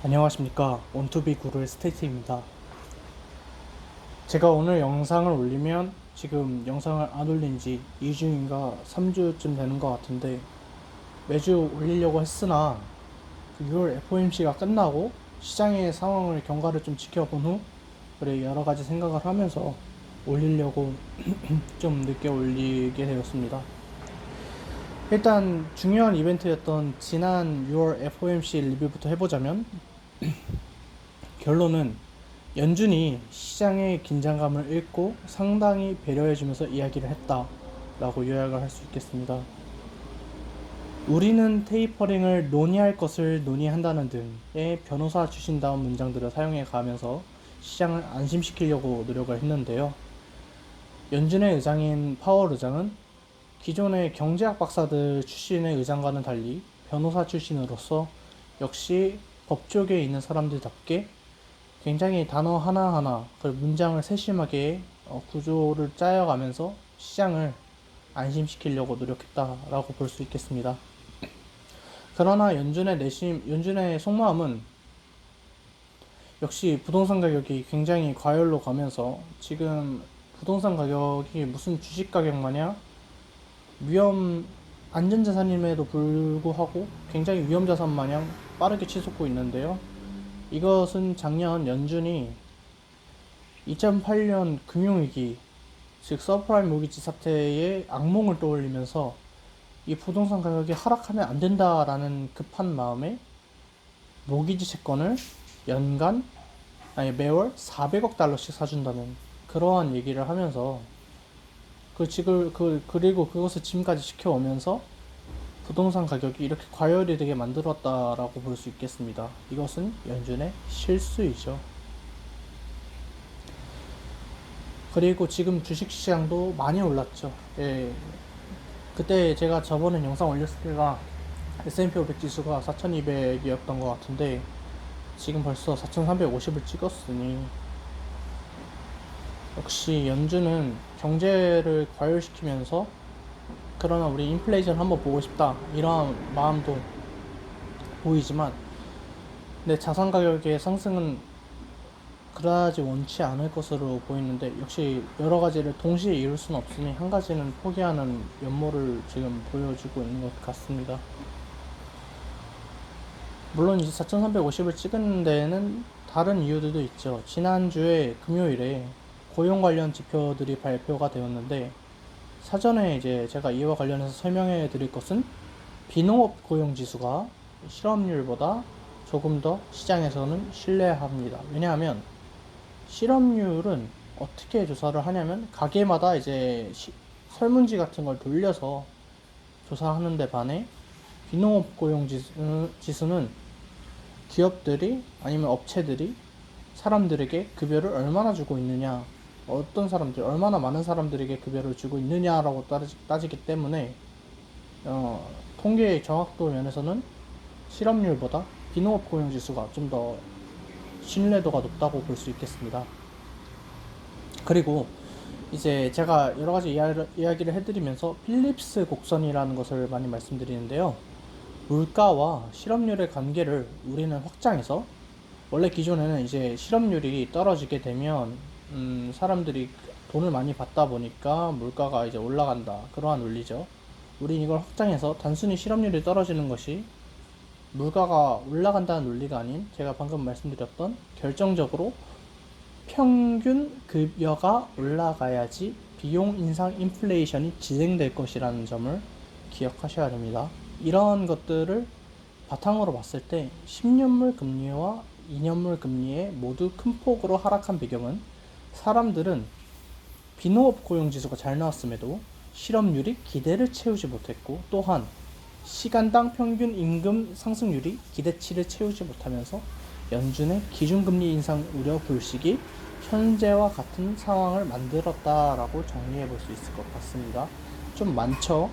안녕하십니까 원투비 구루의 스테이트입니다 제가 오늘 영상을 올리면 지금 영상을 안 올린 지 2주인가 3주쯤 되는 것 같은데 매주 올리려고 했으나 그 6월 FOMC가 끝나고 시장의 상황을 경과를 좀 지켜본 후 그래 여러 가지 생각을 하면서 올리려고 좀 늦게 올리게 되었습니다. 일단 중요한 이벤트였던 지난 6월 FOMC 리뷰부터 해보자면 결론은 연준이 시장의 긴장감을 읽고 상당히 배려해주면서 이야기를 했다라고 요약을 할 수 있겠습니다. 우리는 테이퍼링을 논의할 것을 논의한다는 등의 변호사 주신다운 문장들을 사용해 가면서 시장을 안심시키려고 노력을 했는데요. 연준의 의장인 파월 의장은 기존의 경제학 박사들 출신의 의장과는 달리 변호사 출신으로서 역시 법조계에 있는 사람들답게 굉장히 단어 하나하나 그 문장을 세심하게 어, 구조를 짜여가면서 시장을 안심시키려고 노력했다라고 볼 수 있겠습니다. 그러나 연준의 내심, 연준의 속마음은 역시 부동산 가격이 굉장히 과열로 가면서 지금 부동산 가격이 무슨 주식 가격 마냥 위험 안전자산임에도 불구하고 굉장히 위험자산 마냥 빠르게 치솟고 있는데요. 이것은 작년 연준이 2008년 금융위기, 즉 서프라임 모기지 사태의 악몽을 떠올리면서 이 부동산 가격이 하락하면 안 된다라는 급한 마음에 모기지 채권을 연간 아니 매월 400억 달러씩 사준다는 그러한 얘기를 하면서 그 지금 그 그리고 그것을 지금까지 지켜오면서 부동산 가격이 이렇게 과열이 되게 만들었다라고 볼 수 있겠습니다. 이것은 연준의 실수이죠. 그리고 지금 주식 시장도 많이 올랐죠. 예. 그때 제가 저번에 영상 올렸을 때가 S&P 500 지수가 4,200이었던 것 같은데 지금 벌써 4,350을 찍었으니 역시 연준은 경제를 과열시키면서 그러나 우리 인플레이션 한번 보고 싶다 이러한 마음도 보이지만 내 자산 가격의 상승은 그다지 원치 않을 것으로 보이는데 역시 여러 가지를 동시에 이룰 수는 없으니 한 가지는 포기하는 면모를 지금 보여주고 있는 것 같습니다. 물론 이제 4,350을 찍은 데에는 다른 이유들도 있죠. 지난주에 금요일에 고용 관련 지표들이 발표가 되었는데 사전에 이제 제가 이와 관련해서 설명해 드릴 것은 비농업 고용 지수가 실업률보다 조금 더 시장에서는 신뢰합니다. 왜냐하면 실업률은 어떻게 조사를 하냐면 가게마다 이제 시- 설문지 같은 걸 돌려서 조사하는데 반해 비농업 고용 지수, 지수는 기업들이 아니면 업체들이 사람들에게 급여를 얼마나 주고 있느냐 어떤 사람들, 얼마나 많은 사람들에게 급여를 주고 있느냐라고 따지, 따지기 때문에 어, 통계의 정확도 면에서는 실업률보다 비농업 고용 지수가 좀 더 신뢰도가 높다고 볼 수 있겠습니다. 그리고 이제 제가 여러 가지 이야기를 해드리면서 필립스 곡선이라는 것을 많이 말씀드리는데요. 물가와 실업률의 관계를 우리는 확장해서 원래 기존에는 이제 실업률이 떨어지게 되면 음, 사람들이 돈을 많이 받다 보니까 물가가 이제 올라간다. 그러한 논리죠. 우린 이걸 확장해서 단순히 실업률이 떨어지는 것이 물가가 올라간다는 논리가 아닌 제가 방금 말씀드렸던 결정적으로 평균 급여가 올라가야지 비용 인상 인플레이션이 진행될 것이라는 점을 기억하셔야 됩니다. 이런 것들을 바탕으로 봤을 때 10년물 금리와 2년물 금리에 모두 큰 폭으로 하락한 배경은 사람들은 비농업 고용 지수가 잘 나왔음에도 실업률이 기대를 채우지 못했고 또한 시간당 평균 임금 상승률이 기대치를 채우지 못하면서 연준의 기준금리 인상 우려 불식이 현재와 같은 상황을 만들었다라고 정리해 볼 수 있을 것 같습니다. 좀 많죠?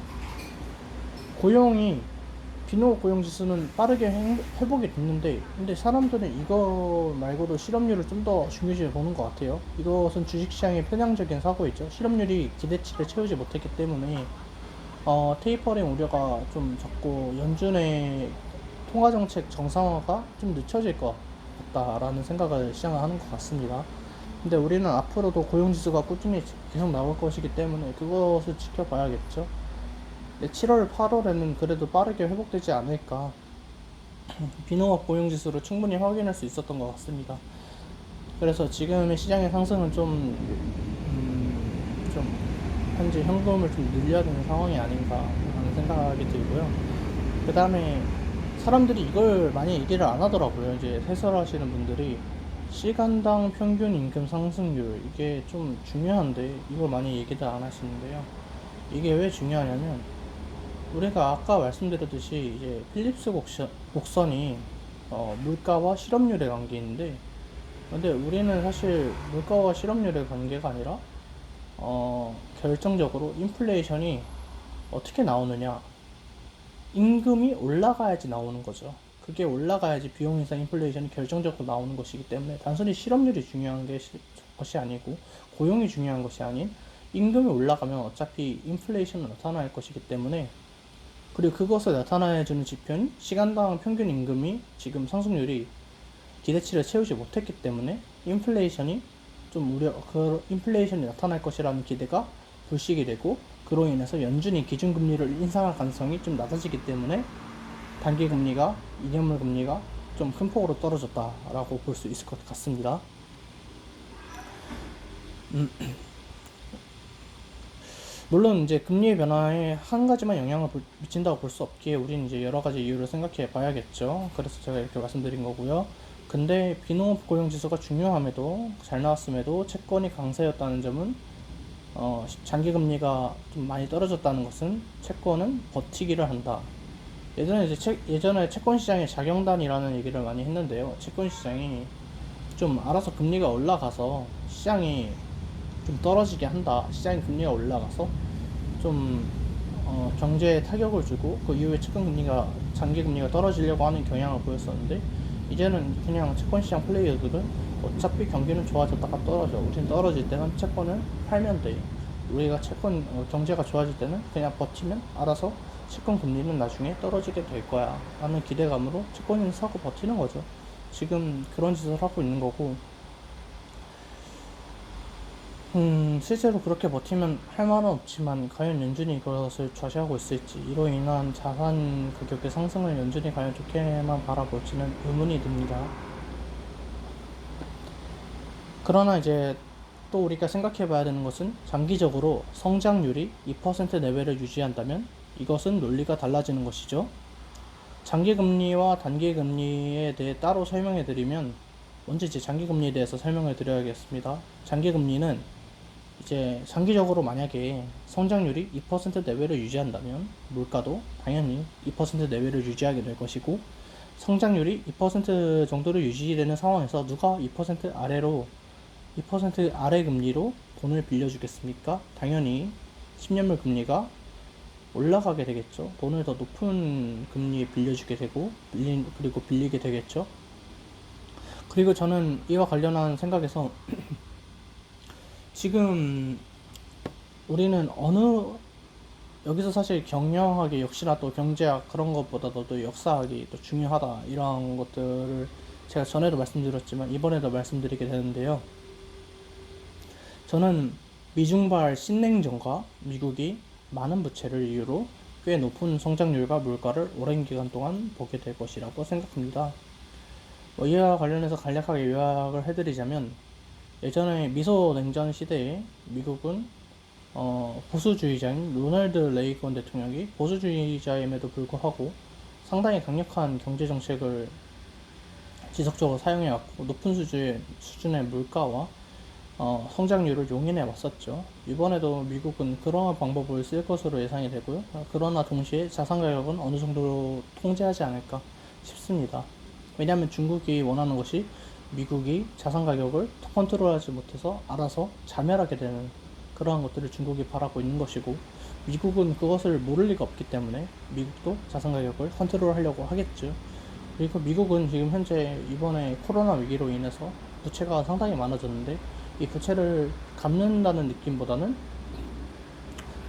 고용이 비농업 고용 지수는 빠르게 행- 회복이 됐는데 근데 사람들은 이거 말고도 실업률을 좀 더 중요시 보는 것 같아요. 이것은 주식시장의 편향적인 사고이죠. 실업률이 기대치를 채우지 못했기 때문에 어, 테이퍼링 우려가 좀 적고 연준의 통화 정책 정상화가 좀 늦춰질 것 같다라는 생각을 시장을 하는 것 같습니다. 근데 우리는 앞으로도 고용 지수가 꾸준히 계속 나올 것이기 때문에 그것을 지켜봐야겠죠. 7월, 8월에는 그래도 빠르게 회복되지 않을까. 비농업 고용 지수를 충분히 확인할 수 있었던 것 같습니다. 그래서 지금의 시장의 상승은 좀, 음, 좀 현재 현금을 좀 늘려야 되는 상황이 아닌가 하는 생각이 들고요. 그 다음에 사람들이 이걸 많이 얘기를 안 하더라고요. 이제 해설하시는 분들이 시간당 평균 임금 상승률 이게 좀 중요한데 이걸 많이 얘기를 안 하시는데요. 이게 왜 중요하냐면 우리가 아까 말씀드렸듯이 이제 필립스 곡선, 곡선이 어, 물가와 실업률의 관계인데 근데 우리는 사실 물가와 실업률의 관계가 아니라 어, 결정적으로 인플레이션이 어떻게 나오느냐 임금이 올라가야지 나오는 거죠. 그게 올라가야지 비용 인상 인플레이션이 결정적으로 나오는 것이기 때문에 단순히 실업률이 중요한 게 시- 것이 아니고 고용이 중요한 것이 아닌 임금이 올라가면 어차피 인플레이션은 나타날 것이기 때문에 그리고 그것을 나타내주는 지표는 시간당 평균 임금이 지금 상승률이 기대치를 채우지 못했기 때문에 인플레이션이 좀 우려 그 인플레이션이 나타날 것이라는 기대가 불식이 되고 그로 인해서 연준이 기준금리를 인상할 가능성이 좀 낮아지기 때문에 단기 금리가 2년물 금리가 좀 큰 폭으로 떨어졌다라고 볼 수 있을 것 같습니다. 음. 물론 이제 금리의 변화에 한 가지만 영향을 볼- 미친다고 볼 수 없기에 우리는 이제 여러 가지 이유를 생각해 봐야겠죠. 그래서 제가 이렇게 말씀드린 거고요. 근데 비농업 고용 지수가 중요함에도 잘 나왔음에도 채권이 강세였다는 점은 어, 장기 금리가 좀 많이 떨어졌다는 것은 채권은 버티기를 한다. 예전에 이제 채, 예전에 채권 시장의 자경단이라는 얘기를 많이 했는데요. 채권 시장이 좀 알아서 금리가 올라가서 시장이 좀 떨어지게 한다. 시장의 금리가 올라가서 좀 어, 경제에 타격을 주고 그 이후에 채권 금리가 장기 금리가 떨어지려고 하는 경향을 보였었는데 이제는 그냥 채권 시장 플레이어들은 어차피 경기는 좋아졌다가 떨어져. 우리는 떨어질 때는 채권을 팔면 돼. 우리가 채권 어, 경제가 좋아질 때는 그냥 버티면 알아서 채권 금리는 나중에 떨어지게 될 거야. 라는 기대감으로 채권을 사고 버티는 거죠. 지금 그런 짓을 하고 있는 거고 음, 실제로 그렇게 버티면 할 말은 없지만 과연 연준이 그것을 좌시하고 있을지 이로 인한 자산 가격의 상승을 연준이 과연 좋게만 바라볼지는 의문이 듭니다. 그러나 이제 또 우리가 생각해 봐야 되는 것은 장기적으로 성장률이 2% 내외를 유지한다면 이것은 논리가 달라지는 것이죠. 장기 금리와 단기 금리에 대해 따로 설명해 드리면 먼저 이제 장기 금리에 대해서 설명해 드려야겠습니다. 장기 금리는 이제 장기적으로 만약에 성장률이 2% 내외를 유지한다면 물가도 당연히 2% 내외를 유지하게 될 것이고 성장률이 2% 정도로 유지되는 상황에서 누가 2% 아래로 2% 아래 금리로 돈을 빌려주겠습니까? 당연히 10년물 금리가 올라가게 되겠죠. 돈을 더 높은 금리에 빌려주게 되고 빌린 그리고 빌리게 되겠죠. 그리고 저는 이와 관련한 생각에서 지금 우리는 어느 여기서 사실 경영학이 역시나 또 경제학 그런 것보다도 또 역사학이 또 중요하다 이런 것들을 제가 전에도 말씀드렸지만 이번에도 말씀드리게 되는데요. 저는 미중발 신냉전과 미국이 많은 부채를 이유로 꽤 높은 성장률과 물가를 오랜 기간 동안 보게 될 것이라고 생각합니다. 뭐 이와 관련해서 간략하게 요약을 해드리자면 예전에 미소 냉전 시대에 미국은 어, 보수주의자인 로널드 레이건 대통령이 보수주의자임에도 불구하고 상당히 강력한 경제 정책을 지속적으로 사용해왔고 높은 수준의, 수준의 물가와 어, 성장률을 용인해 왔었죠. 이번에도 미국은 그러한 방법을 쓸 것으로 예상이 되고요. 어, 그러나 동시에 자산 가격은 어느 정도 통제하지 않을까 싶습니다. 왜냐하면 중국이 원하는 것이 미국이 자산 가격을 컨트롤하지 못해서 알아서 자멸하게 되는 그러한 것들을 중국이 바라고 있는 것이고 미국은 그것을 모를 리가 없기 때문에 미국도 자산 가격을 컨트롤하려고 하겠죠. 그리고 미국은 지금 현재 이번에 코로나 위기로 인해서 부채가 상당히 많아졌는데 이 부채를 갚는다는 느낌보다는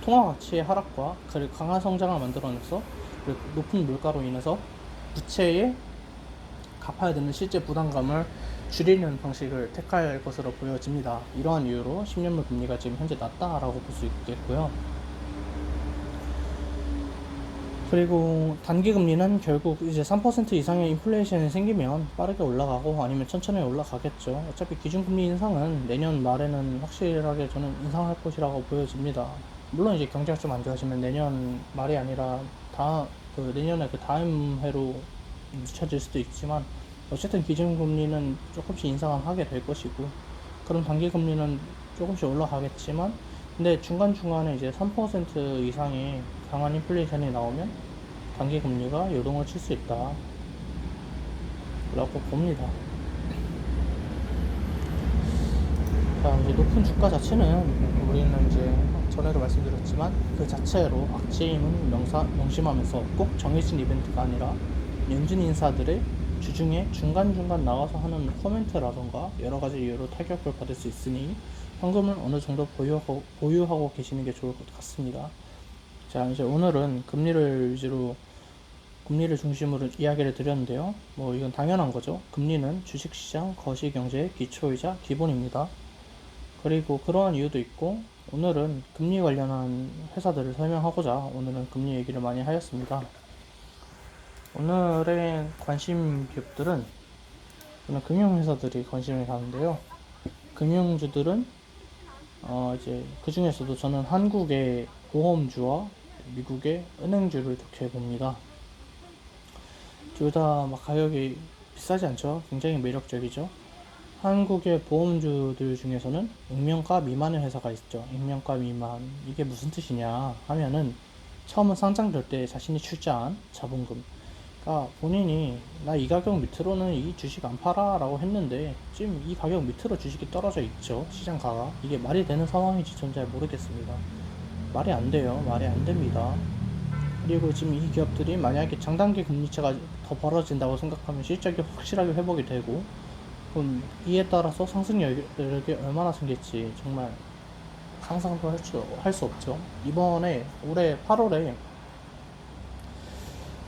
통화 가치의 하락과 강한 성장을 만들어내서 높은 물가로 인해서 부채에 갚아야 되는 실제 부담감을 줄이는 방식을 택할 것으로 보여집니다. 이러한 이유로 10년물 금리가 지금 현재 낮다라고 볼 수 있겠고요. 그리고 단기 금리는 결국 이제 3% 이상의 인플레이션이 생기면 빠르게 올라가고 아니면 천천히 올라가겠죠. 어차피 기준금리 인상은 내년 말에는 확실하게 저는 인상할 것이라고 보여집니다. 물론 이제 경제가 좀 안 좋아지면 내년 말이 아니라 다그 내년에 그 다음 해로 늦춰질 수도 있지만 어쨌든 기준금리는 조금씩 인상하게 될 것이고 그럼 단기금리는 조금씩 올라가겠지만 근데 중간중간에 이제 3% 이상의 강한 인플레이션이 나오면 단기금리가 요동을 칠 수 있다 라고 봅니다. 자 이제 높은 주가 자체는 우리는 이제 전에도 말씀드렸지만 그 자체로 악재임은 명사, 명심하면서 꼭 정해진 이벤트가 아니라 연준 인사들의 주중에 중간중간 나와서 하는 코멘트라던가 여러 가지 이유로 타격을 받을 수 있으니 현금을 어느 정도 보유하고, 보유하고 계시는 게 좋을 것 같습니다. 자, 이제 오늘은 금리를 위주로 금리를 중심으로 이야기를 드렸는데요. 뭐 이건 당연한 거죠. 금리는 주식시장 거시경제의 기초이자 기본입니다. 그리고 그러한 이유도 있고 오늘은 금리 관련한 회사들을 설명하고자 오늘은 금리 얘기를 많이 하였습니다. 오늘의 관심 기업들은 저는 금융회사들이 관심이 가는데요. 금융주들은 어 이제 그 중에서도 저는 한국의 보험주와 미국의 은행주를 좋게 봅니다. 둘 다 막 가격이 비싸지 않죠? 굉장히 매력적이죠. 한국의 보험주들 중에서는 익명가 미만의 회사가 있죠. 익명가 미만. 이게 무슨 뜻이냐 하면은 처음 상장될 때 자신이 출자한 자본금. 그러니까 본인이 나 이 가격 밑으로는 이 주식 안 팔아 라고 했는데 지금 이 가격 밑으로 주식이 떨어져 있죠. 시장가가. 이게 말이 되는 상황인지 전 잘 모르겠습니다. 말이 안 돼요. 말이 안 됩니다. 그리고 지금 이 기업들이 만약에 장단기 금리차가 더 벌어진다고 생각하면 실적이 확실하게 회복이 되고 그럼 이에 따라서 상승력이 얼마나 생길지 정말 상상도 할 수 할 수 없죠. 이번에 올해 8월에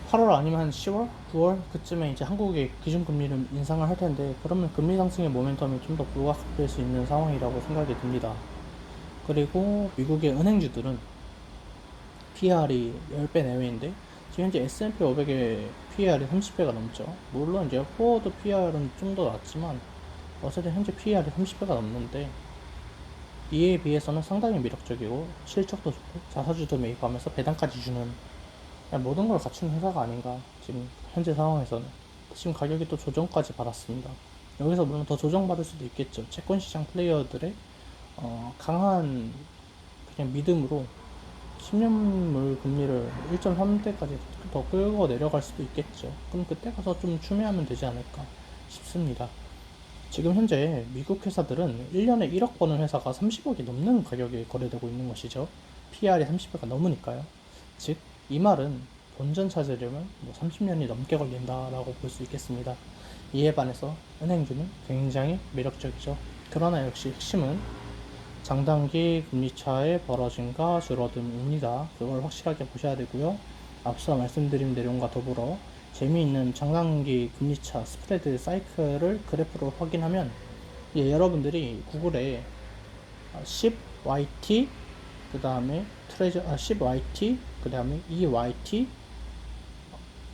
8월 아니면 한 10월, 9월 그쯤에 이제 한국의 기준금리를 인상을 할 텐데 그러면 금리 상승의 모멘텀이 좀 더 부각될 수 있는 상황이라고 생각이 듭니다. 그리고 미국의 은행주들은 PR이 10배 내외인데 지금 현재 S&P 500의 PR이 30배가 넘죠. 물론 이제 포워드 PR은 좀 더 낮지만 어쨌든 현재 PR이 30배가 넘는데 이에 비해서는 상당히 매력적이고 실적도 좋고 자사주도 매입하면서 배당까지 주는 그냥 모든 걸 갖춘 회사가 아닌가 지금 현재 상황에서는 지금 가격이 또 조정까지 받았습니다. 여기서 물론 더 조정받을 수도 있겠죠. 채권 시장 플레이어들의 어, 강한 그냥 믿음으로 10년물 금리를 1.3대까지 더 끌고 내려갈 수도 있겠죠. 그럼 그때 가서 좀 추매하면 되지 않을까 싶습니다. 지금 현재 미국 회사들은 1년에 1억 버는 회사가 30억이 넘는 가격에 거래되고 있는 것이죠. PR이 30배가 넘으니까요. 즉, 이 말은 본전 찾으려면 뭐 30년이 넘게 걸린다라고 볼 수 있겠습니다. 이에 반해서 은행주는 굉장히 매력적이죠. 그러나 역시 핵심은 장단기 금리차의 벌어짐과 줄어듦입니다. 그걸 확실하게 보셔야 되고요. 앞서 말씀드린 내용과 더불어 재미있는 장단기 금리차 스프레드 사이클을 그래프로 확인하면 예, 여러분들이 구글에 10YT 그 다음에 트레저 아, 10YT 그 다음에 EYT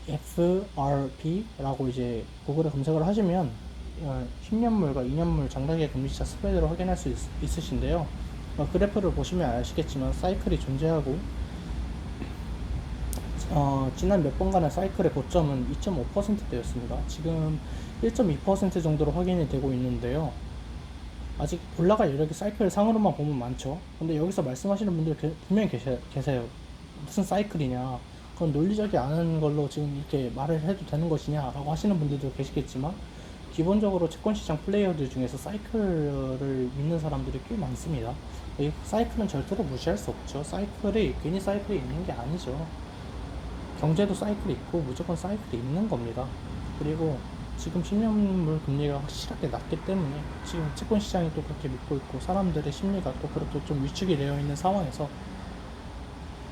FRP라고 이제 구글에 검색을 하시면 10년물과 2년물 장단기 금리차 스프레드를 확인할 수 있, 으신데요 어, 그래프를 보시면 아시겠지만 사이클이 존재하고 어, 지난 몇 번간의 사이클의 고점은 2.5%대였습니다. 지금 1.2% 정도로 확인이 되고 있는데요. 아직 올라갈 여력이 사이클 상으로만 보면 많죠. 근데 여기서 말씀하시는 분들 게, 분명히 계세요. 무슨 사이클이냐. 그건 논리적이 않은 걸로 지금 이렇게 말을 해도 되는 것이냐라고 하시는 분들도 계시겠지만 기본적으로 채권시장 플레이어들 중에서 사이클을 믿는 사람들이 꽤 많습니다. 이 사이클은 절대로 무시할 수 없죠. 사이클이 괜히 사이클이 있는 게 아니죠. 경제도 사이클이 있고 무조건 사이클이 있는 겁니다. 그리고 지금 10년물 금리가 확실하게 낮기 때문에 지금 채권 시장이 또 그렇게 믿고 있고 사람들의 심리가 또 그렇게 좀 위축이 되어 있는 상황에서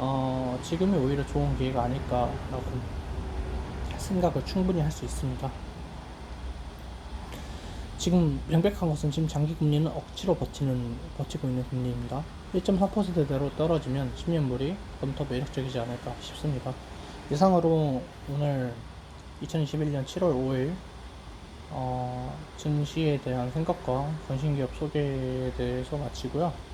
어, 지금이 오히려 좋은 기회가 아닐까라고 생각을 충분히 할 수 있습니다. 지금 명백한 것은 지금 장기 금리는 억지로 버티는 버티고 있는 금리입니다. 1.4%대로 떨어지면 10년물이 좀더 매력적이지 않을까 싶습니다. 이상으로 오늘 2021년 7월 5일 어, 증시에 대한 생각과 건신기업 소개에 대해서 마치고요.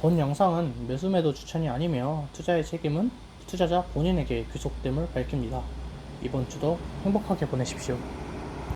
본 영상은 매수 매도 추천이 아니며 투자의 책임은 투자자 본인에게 귀속됨을 밝힙니다. 이번 주도 행복하게 보내십시오.